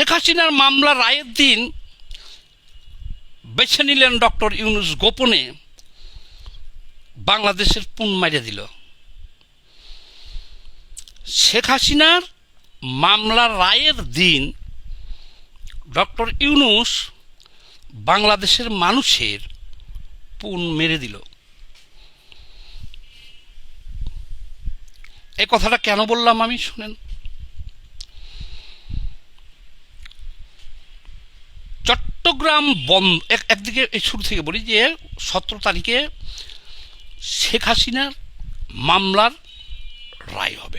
শেখ হাসিনার মামলা রায়ের দিন বেছে নিলেন ডক্টর ইউনুস গোপনে বাংলাদেশের পুন মারিয়ে দিল। শেখ হাসিনার মামলার রায়ের দিন ডক্টর ইউনুস বাংলাদেশের মানুষের পুন মেরে দিল। এ কথাটা কেন বললাম আমি? শুনেন। চট্টগ্রাম বন্ধ একদিকে এই শুরু থেকে বলি যে সতেরো তারিখে শেখ হাসিনার মামলার রায় হবে।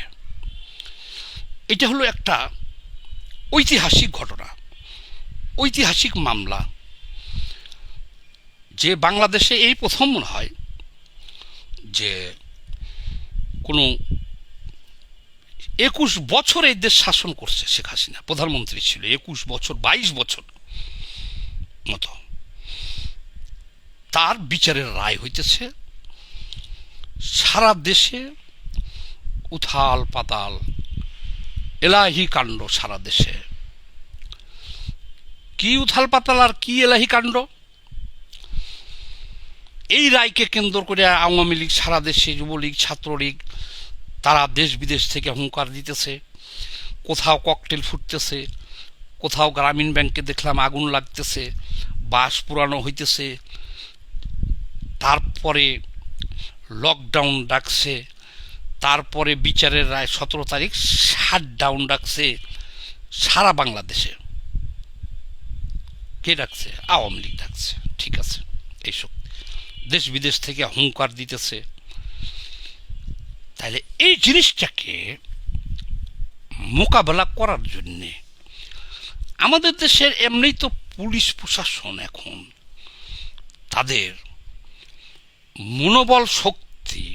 এটা হলো একটা ঐতিহাসিক ঘটনা। ঐতিহাসিক মামলা। যে বাংলাদেশে এই প্রথম মনে হয় যে কোনো একুশ বছর এই দেশ শাসন করছে শেখ হাসিনা। প্রধানমন্ত্রী ছিল, একুশ বছর, বাইশ বছর। মতো। তার বিচারের রায় হইতেছে, সারা দেশে উথাল পাতাল, এলাহি কাণ্ড সারা দেশে। কি উথাল পাতাল আর কি এলাহি কাণ্ড? এই রায়কে কেন্দ্র করে আওয়ামী লীগ, সারা দেশে যুবলীগ, ছাত্রলীগ, তারা দেশ বিদেশ থেকে হুঙ্কার দিতেছে, কোথাও ককটেল ফুটতেছে কোথাও গ্রামীণ ব্যাংকে দেখলাম আগুন লাগতেছে, বাস পুরানো হইতেছে, তারপরে লকডাউন ডাকছে, তারপরে বিচারের রায় সতেরো তারিখ শাট ডাউন ডাকছে সারা বাংলাদেশে। কে ডাকছে? আওয়ামী লীগ ডাকছে, ঠিক আছে, এইসব। দেশ বিদেশ থেকে হুঙ্কার দিতেছে। তাহলে এই জিনিসটাকে মোকাবেলা করার জন্যে আমাদের দেশের এমনি তো পুলিশ প্রশাসন এখন, তাদের মনোবল শক্তি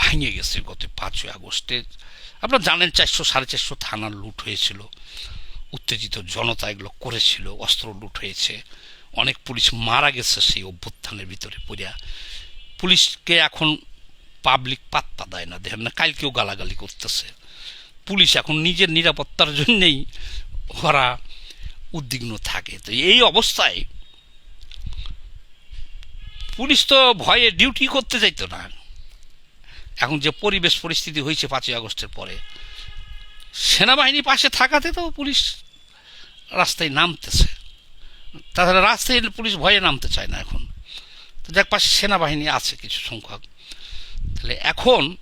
ভেঙে গেছে গত পাঁচই আগস্টে। আপনারা জানেন চারশো, সাড়ে চারশো থানার লুট হয়েছিল, উত্তেজিত জনতা এগুলো করেছিল, অস্ত্র লুট হয়েছে, অনেক পুলিশ মারা গেছে সেই অভ্যুত্থানের ভিতরে পড়িয়া। পুলিশকে এখন পাবলিক পাত্তা দেয় না, দেখেন না, কালকেও গালাগালি করতেছে। পুলিশ এখন নিজের নিরাপত্তার জন্যেই ওরা উদ্বিগ্ন থাকে। তো এই অবস্থায় পুলিশ তো ভয়ে ডিউটি করতে চাইতো না। এখন যে পরিবেশ পরিস্থিতি হয়েছে পাঁচই আগস্টের পরে, সেনাবাহিনী পাশে থাকাতে তো পুলিশ রাস্তায় নামতেছে। তাছাড়া রাস্তায় পুলিশ ভয়ে নামতে চায় না এখন। তো যাক, পাশে সেনাবাহিনী আছে কিছু সংখ্যক। তাহলে এখন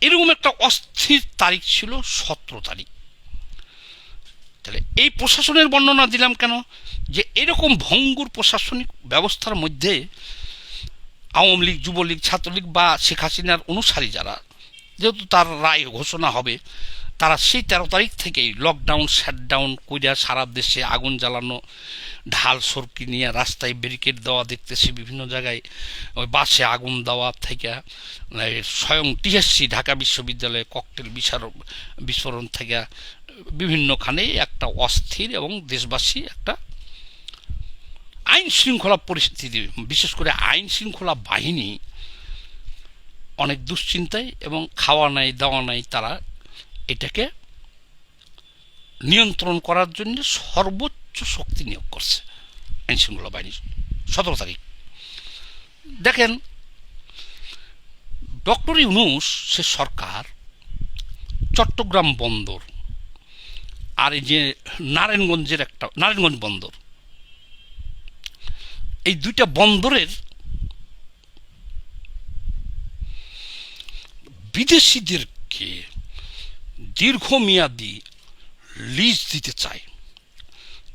এরকম একটা অস্থির তারিখ ছিল, সতেরো তারিখ। তাহলে এই প্রশাসনের বর্ণনা দিলাম কেন? যে এরকম ভঙ্গুর প্রশাসনিক ব্যবস্থার মধ্যে আওয়ামী লীগ, যুবলীগ, ছাত্রলীগ বা শেখ হাসিনার অনুসারী যারা, যেহেতু তার রায় ঘোষণা হবে তারা সেই তেরো তারিখ থেকেই লকডাউন শাটডাউন কইরা সারা দেশে আগুন জ্বালানো, ঢাল সরকি নিয়ে রাস্তায় ব্যারিকেড দেওয়া দেখতেছি বিভিন্ন জায়গায়। ওই বাসে আগুন দেওয়া থেকে স্বয়ং টিএসসি ঢাকা বিশ্ববিদ্যালয়ে ককটেল বিসার বিস্ফোরণ থেকে বিভিন্নখানে একটা অস্থির এবং দেশবাসী একটা আইন শৃঙ্খলা পরিস্থিতি, বিশেষ করে আইন শৃঙ্খলা বাহিনী অনেক দুশ্চিন্তায় এবং খাওয়া নাই, দাওয়া নাই তারা এটাকে নিয়ন্ত্রণ করার জন্য সর্বোচ্চ শক্তি নিয়োগ করছে আইন শৃঙ্খলা বাহিনী সতেরো তারিখ। দেখেন, ডক্টর ইউনুস, সে সরকার, চট্টগ্রাম বন্দর, আর এই যে নারায়ণগঞ্জের একটা, নারায়ণগঞ্জ বন্দর, এই দুইটা বন্দরের বিদেশিদেরকে দীর্ঘমেয়াদী লিজ দিতে চায়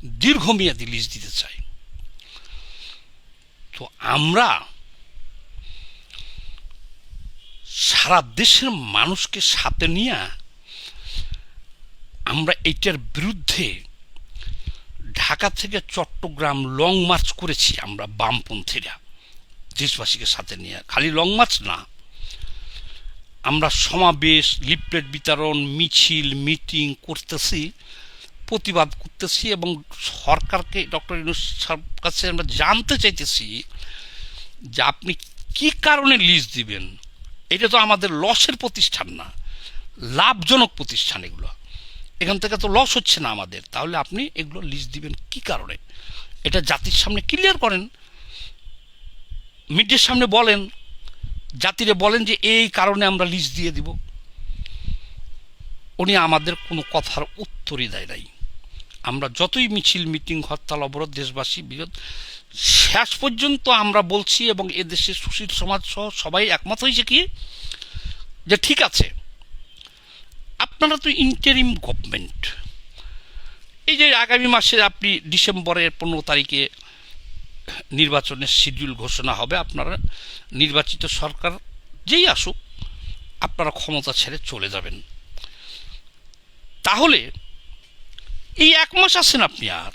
দীর্ঘমেয়াদী লিজ দিতে চায় তো আমরা সারা দেশের মানুষকে সাথে নিয়ে আমরা এটার বিরুদ্ধে ঢাকা থেকে চট্টগ্রাম লং মার্চ করেছি আমরা বামপন্থীরা, দেশবাসীকে সাথে নিয়ে। খালি লং মার্চ না আমরা সমাবেশ, লিফলেট বিতরণ, মিছিল, মিটিং করতেছি, প্রতিবাদ করতেছি এবং সরকারকে, ডক্টর ইউনুস কাছে আমরা জানতে চাইতেছি যে আপনি কি কারণে লিজ দিবেন? এটা তো আমাদের লসের প্রতিষ্ঠান না, লাভজনক প্রতিষ্ঠান এগুলো। এখান থেকে তো লস হচ্ছে না আমাদের, তাহলে আপনি এগুলো লিস্ট দিবেন কি কারণে? এটা জাতির সামনে ক্লিয়ার করেন, মিডিয়ার সামনে বলেন জাতিরে বলেন যে এই কারণে আমরা লিস্ট দিয়ে দিব। উনি আমাদের কোনো কথার উত্তরই দেয় নাই। আমরা যতই মিছিল, মিটিং, হরতাল, অবরোধ, দেশবাসী, বিরোধ, শেষ পর্যন্ত আমরা বলছি এবং এদেশের সুশীল সমাজ সহ সবাই একমত হয়েছে কি? যে ঠিক আছে, আপনারা তো ইন্টারিম গভর্নমেন্ট এই যে আগামী মাসে আপনি ডিসেম্বরের পনেরো তারিখে নির্বাচনের শিডিউল ঘোষণা হবে, আপনারা নির্বাচিত সরকার যেই আসুক, আপনারা ক্ষমতা ছেড়ে চলে যাবেন। তাহলে এই এক মাস আছেন আপনি আর।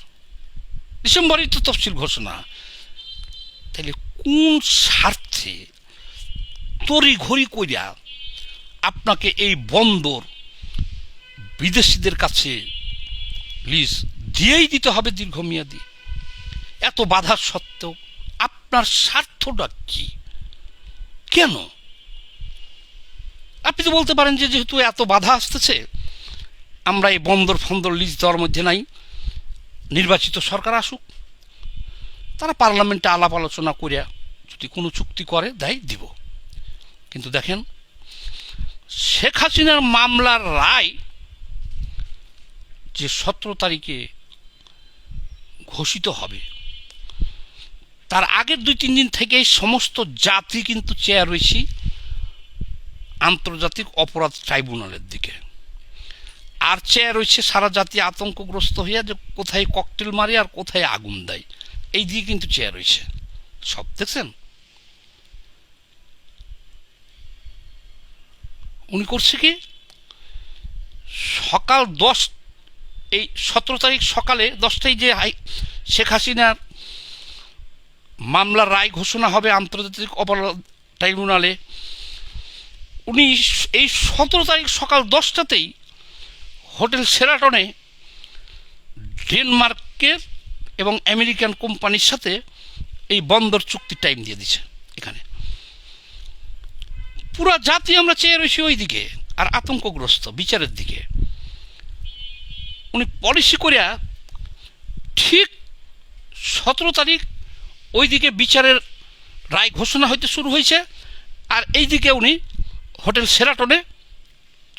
ডিসেম্বরেই তো তফসিল ঘোষণা। তাহলে কোন স্বার্থে তরি ঘড়ি কইরা আপনাকে এই বন্দর বিদেশিদের কাছে লিজ দিয়েই দিতে হবে দীর্ঘমেয়াদী? এত বাধা সত্ত্বেও আপনার স্বার্থটা কি? কেন? আপনি তো বলতে পারেন যে যেহেতু এত বাধা আসতেছে, আমরা এই বন্দর ফন্দর লিজ দেওয়ার মধ্যে নাই। নির্বাচিত সরকার আসুক, তারা পার্লামেন্টে আলাপ আলোচনা করিয়া যদি কোনো চুক্তি করে, দেয়, দিব। কিন্তু দেখেন, শেখ হাসিনার মামলার রায় যে সতেরো তারিখে ঘোষিত হবে তার আগের দুই, তিন দিন থেকেই সমস্ত জাতি কিন্তু চেয়ার রয়েছি আন্তর্জাতিক অপরাধ ট্রাইব্যুনালের দিকে। আর চেয়ার রয়েছে সারা জাতি আতঙ্কগ্রস্ত হইয়া যে কোথায় ককটেল মারে আর কোথায় আগুন দেয়। এই দিকে কিন্তু চেয়ার রয়েছে। সব দেখছেন? উনি করছে কি? সকাল দশ, এই সতেরো তারিখ সকালে দশটায় যে শেখ হাসিনার মামলার রায় ঘোষণা হবে আন্তর্জাতিক অপরাধ ট্রাইব্যুনালে। উনি এই সতেরো তারিখ সকাল দশটাতেই হোটেল সেরাটনে ডেনমার্কের এবং আমেরিকান কোম্পানির সাথে এই বন্দর চুক্তি টাইম দিয়ে দিছে এখানে। পুরা জাতি আমরা চেয়ে রয়েছি ওই দিকে আর আতঙ্কগ্রস্ত বিচারের দিকে। উনি পলিসি করিয়া ঠিক সতেরো তারিখ ওইদিকে বিচারের রায় ঘোষণা হইতে শুরু হয়েছে, আর এইদিকে উনি হোটেল সেরাটনে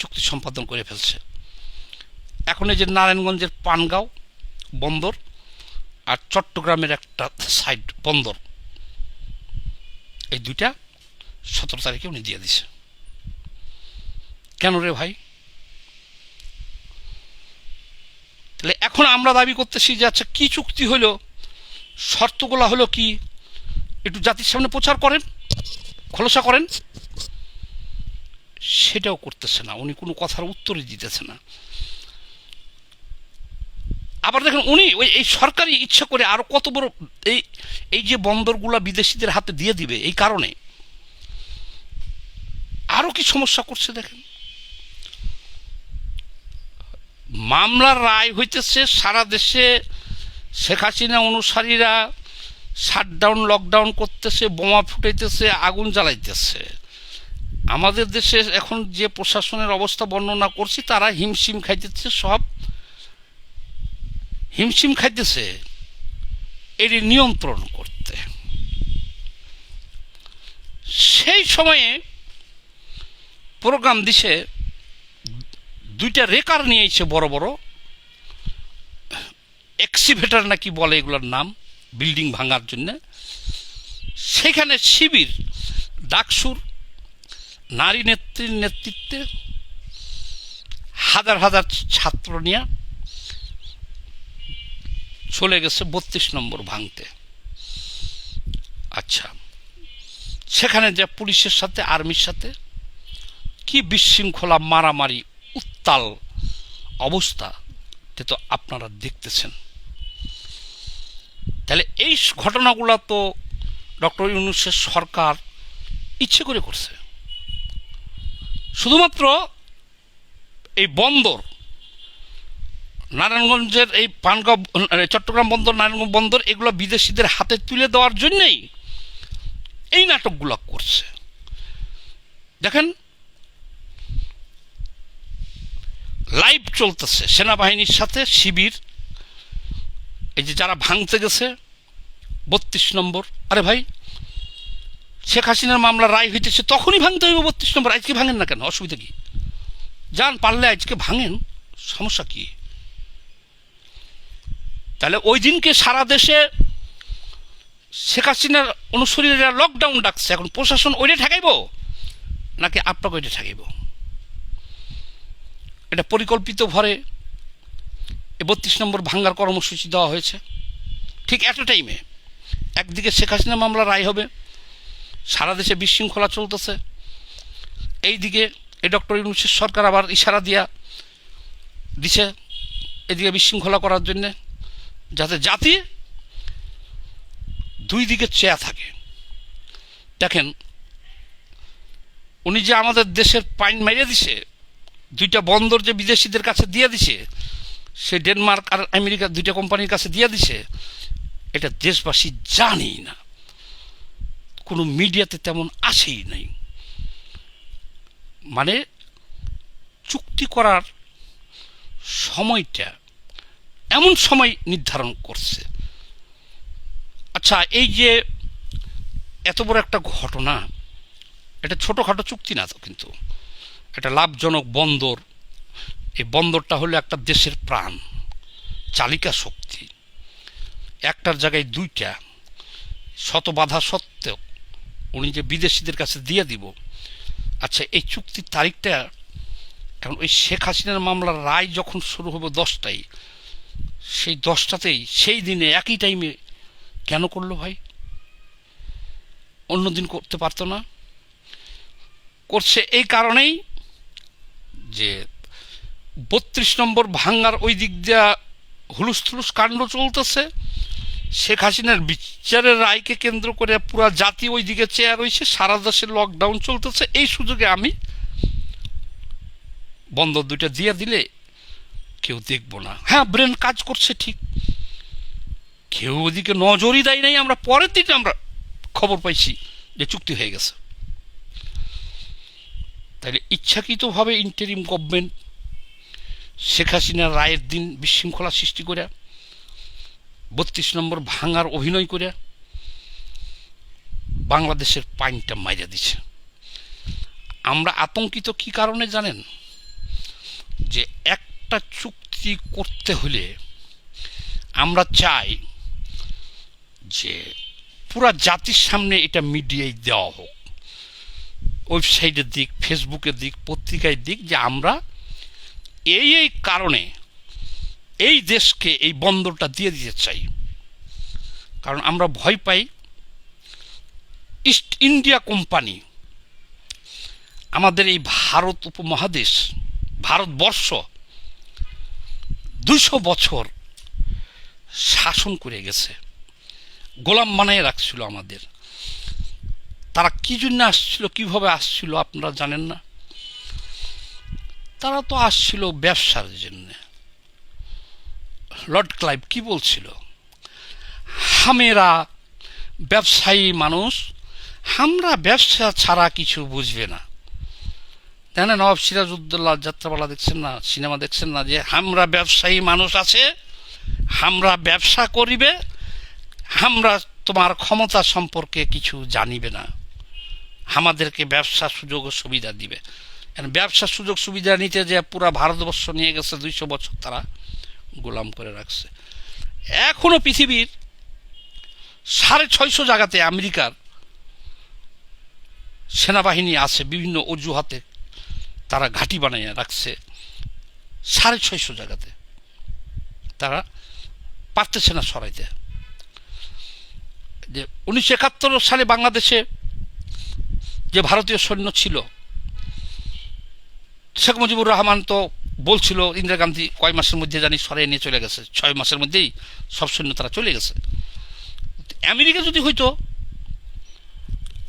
চুক্তি সম্পাদন করে ফেলছে। এখন এই যে নারায়ণগঞ্জের পানগাঁও বন্দর আর চট্টগ্রামের একটা সাইড বন্দর, এই দুইটা সতেরো তারিখে উনি দিয়ে দিছে। কেন রে ভাই? তাহলে এখন আমরা দাবি করতেছি যে আচ্ছা কী চুক্তি হলো শর্তগুলো হলো কি? একটু জাতির সামনে প্রচার করেন, খোলসা করেন। সেটাও করতেছে না, উনি কোনো কথার উত্তরই দিতেছে না। আবার দেখেন উনি ওই, এই সরকারি ইচ্ছা করে আরও কত বড় এই এই যে বন্দরগুলা বিদেশিদের হাতে দিয়ে দিবে এই কারণে। আরও কি সমস্যা করছে দেখেন। মামলার রায় হইতেছে সারা দেশে শেখ হাসিনা অনুসারীরা শাটডাউন লকডাউন করতেছে, বোমা ফুটাইতেছে, আগুন জ্বালাইতেছে। আমাদের দেশে এখন যে প্রশাসনের অবস্থা বর্ণনা করছি, তারা হিমশিম খাইতেছে, সব হিমশিম খাইতেছে। এটি নিয়ন্ত্রণ করতে। সেই সময়ে প্রোগ্রাম দিছে, দুইটা রেকার নিয়েছে বড় বড়। এক্সিভেটার নাকি বলে এগুলোর নাম বিল্ডিং ভাঙার জন্য। সেখানে শিবির, ডাকসুর, নারী নেত্রীর নেতৃত্বে হাজার হাজার ছাত্র নিয়ে চলে গেছে বত্রিশ নম্বর ভাঙতে। আচ্ছা সেখানে যে পুলিশের সাথে, আর্মির সাথে কি বিশৃঙ্খলা, মারামারি, উত্তাল অবস্থা, তে তো আপনারা দেখতেছেন। তাহলে এই ঘটনাগুলো তো ডক্টর ইউনুসের সরকার ইচ্ছে করে করছে। শুধুমাত্র এই বন্দর, নারায়ণগঞ্জের এই পানগাঁও চট্টগ্রাম বন্দর, নারায়ণগঞ্জ বন্দর, এগুলো বিদেশিদের হাতে তুলে দেওয়ার জন্যই এই নাটকগুলো করছে। দেখেন, লাইভ চলতেছে, সেনাবাহিনীর সাথে শিবির এই যে যারা ভাঙতে গেছে, বত্রিশ নম্বর, আরে ভাই, শেখ হাসিনার মামলা রায় হইতেছে তখনই ভাঙতে হইবে বত্রিশ নম্বর, আজকে ভাঙেন না কেন? অসুবিধা কি? যান, পারলে আজকে ভাঙেন, সমস্যা কি? তাহলে ওই দিনকে সারা দেশে শেখ হাসিনার অনুসারীরা লকডাউন ডাকছে, এখন প্রশাসন ওইটা ঠেকাইব, নাকি আপনাকে ওইটা ঠেকাইব? এটা পরিকল্পিত ভরে বত্রিশ নম্বর ভাঙ্গার কর্মসূচি দেওয়া হয়েছে। ঠিক একটা টাইমে একদিকে শেখ হাসিনা মামলা রায় হবে, সারা দেশে বিশৃঙ্খলা চলতেছে। এইদিকে এ ডক্টর ইউনুসের সরকার আবার ইশারা দিয়া দিছে এদিকে বিশৃঙ্খলা করার জন্যে, যাতে জাতি দুই দিকে চেয়া থাকে। দেখেন, উনি যে আমাদের দেশের পাইন মেরে দিছে, দুইটা বন্দর যে বিদেশিদের কাছে দিয়ে দিছে সে ডেনমার্ক আর আমেরিকার দুইটা কোম্পানির কাছে দিয়ে দিছে, এটা দেশবাসী জানেই না। কোনো মিডিয়াতে তেমন আসেই নাই। মানে চুক্তি করার সময়টা এমন সময় নির্ধারণ করছে। আচ্ছা এই যে এত বড় একটা ঘটনা, এটা ছোটোখাটো চুক্তি না তো কিন্তু। একটা লাভজনক বন্দর এই বন্দরটা হলো একটা দেশের প্রাণ, চালিকা শক্তি। একটার জায়গায় দুইটা, শত বাধা সত্ত্বেও উনি যে বিদেশিদের কাছে দিয়ে দিব। আচ্ছা এই চুক্তির তারিখটা, এখন ওই শেখ হাসিনার মামলার রায় যখন শুরু হবে দশটায়, সেই দশটাতেই, সেই দিনে একই টাইমে কেন করল ভাই? অন্যদিন করতে পারতো না। করছে এই কারণেই যে বত্রিশ নম্বর ভাঙ্গার ওই দিক দিয়া হুলুস থুলুস কাণ্ড চলতেছে। শেখ হাসিনার বিচারের রায়কে কেন্দ্র করে পুরা জাতি ওই দিকে চেয়ার রয়েছে সারা দেশে লকডাউন চলতেছে। এই সুযোগে আমি বন্দর দুইটা দিয়ে দিলে কেউ দেখব না। হ্যাঁ ব্রেন কাজ করছে ঠিক। কেউ ওদিকে নজরই দেয় নাই। আমরা পরের দিনে আমরা খবর পাইছি যে চুক্তি হয়ে গেছে। তাহলে ইচ্ছাকৃতভাবে ইন্টারিম গভর্নমেন্ট শেখ হাসিনার রায়ের দিন বিশৃঙ্খলা সৃষ্টি করে, বত্রিশ নম্বর ভাঙার অভিনয় করে বাংলাদেশের পাইনটা মাইরা দিছে। আমরা আতঙ্কিত কি কারণে জানেন? যে একটা চুক্তি করতে হলে আমরা চাই যে পুরা জাতির সামনে এটা মিডিয়ায় দেওয়া হোক। ওয়েবসাইটের দিক, ফেসবুকের দিক, পত্রিকায় দিক যে আমরা এই এই কারণে এই দেশকে এই বন্দরটা দিয়ে দিতে চাই। কারণ আমরা ভয় পাই। ইস্ট ইন্ডিয়া কোম্পানি আমাদের এই ভারত উপমহাদেশ, ভারতবর্ষ দুশো বছর শাসন করে গেছে। গোলাম বানায় রাখছিল আমাদের। তারা কী জন্য আসছিল, কীভাবে আসছিল আপনারা জানেন না? তারা তো আসছিল ব্যবসার জন্য। লর্ড ক্লাইভ কি বলছিল? হামেরা ব্যবসায়ী মানুষ আমরা ব্যবসা ছাড়া কিছু বুঝবে না। তাই না, নবাব সিরাজউদ্দৌলা যাত্রাপালা দেখছেন না, সিনেমা দেখছেন না যে আমরা ব্যবসায়ী মানুষ আছে আমরা ব্যবসা করিবে আমরা তোমার ক্ষমতা সম্পর্কে কিছু জানিবে না। আমাদেরকে ব্যবসা সুযোগ ও সুবিধা দিবে। ব্যবসা সুযোগ সুবিধা নিতে যে পুরা ভারতবর্ষ নিয়ে গেছে দুইশো বছর তারা গোলাম করে রাখছে। এখনও পৃথিবীর সাড়ে ছয়শো জায়গাতে আমেরিকার সেনাবাহিনী আছে, বিভিন্ন অজুহাতে তারা ঘাঁটি বানিয়ে রাখছে। সাড়ে ছয়শো জায়গাতে তারা পারতেছে না সরাইতে। যে উনিশশো একাত্তর সালে বাংলাদেশে যে ভারতীয় সৈন্য ছিল শেখ মুজিবুর রহমান তো বলছিল, ইন্দিরা গান্ধী কয় মাসের মধ্যে জানি সরাই নিয়ে চলে গেছে। ছয় মাসের মধ্যেই সব সৈন্য তারা চলে গেছে। আমেরিকা যদি হইতো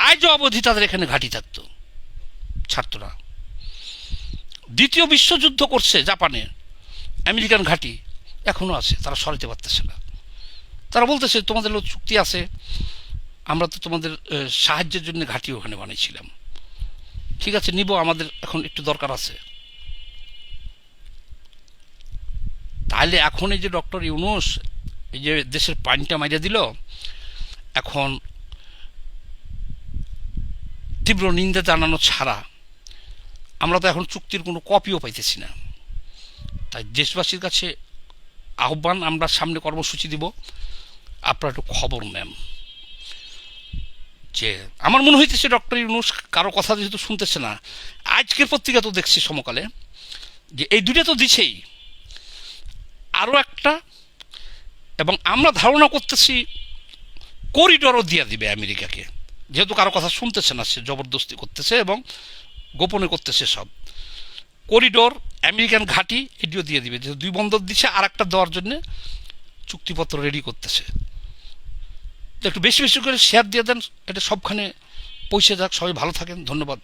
আজও অবধি তাদের এখানে ঘাঁটি থাকতো না দ্বিতীয় বিশ্বযুদ্ধ করছে জাপানে, আমেরিকান ঘাঁটি এখনও আছে, তারা সরাইতে পারতেছে না। তারা বলতেছে, তোমাদের চুক্তি আছে, আমরা তো তোমাদের সাহায্যের জন্য ঘাঁটি ওখানে বানিয়েছিলাম ঠিক আছে, নিব, আমাদের এখন একটু দরকার আছে। তাহলে এখন এই যে ডক্টর ইউনুস এই যে দেশের পানিটা মাইরে দিল, এখন তীব্র নিন্দা জানানো ছাড়া আমরা তো এখন চুক্তির কোনো কপিও পাইতেছি না। তাই দেশবাসীর কাছে আহ্বান, আমরা সামনে কর্মসূচি দিব। আপনারা একটু খবর নেন। যে আমার মনে হইতেছে ডক্টর ইউনুস কারও কথা যেহেতু শুনতেছে না, আজকের পত্রিকা তো দেখছি সমকালে, যে এই দুটো তো দিছেই। আরও একটা, এবং আমরা ধারণা করতেছি করিডরও দিয়ে দিবে আমেরিকাকে। যেহেতু কারও কথা শুনতেছে না, সে জবরদস্তি করতেছে এবং গোপনে করতেছে সব। করিডোর, আমেরিকান ঘাঁটি, এটিও দিয়ে দিবে। যেহেতু দুই বন্দর দিচ্ছে আর একটা দেওয়ার জন্য চুক্তিপত্র রেডি করতেছে। একটু বেশি বেশি করে শেয়ার দিয়ে দেন, এটা সবখানে পৌঁছে যাক, সবাই ভালো থাকেন, ধন্যবাদ।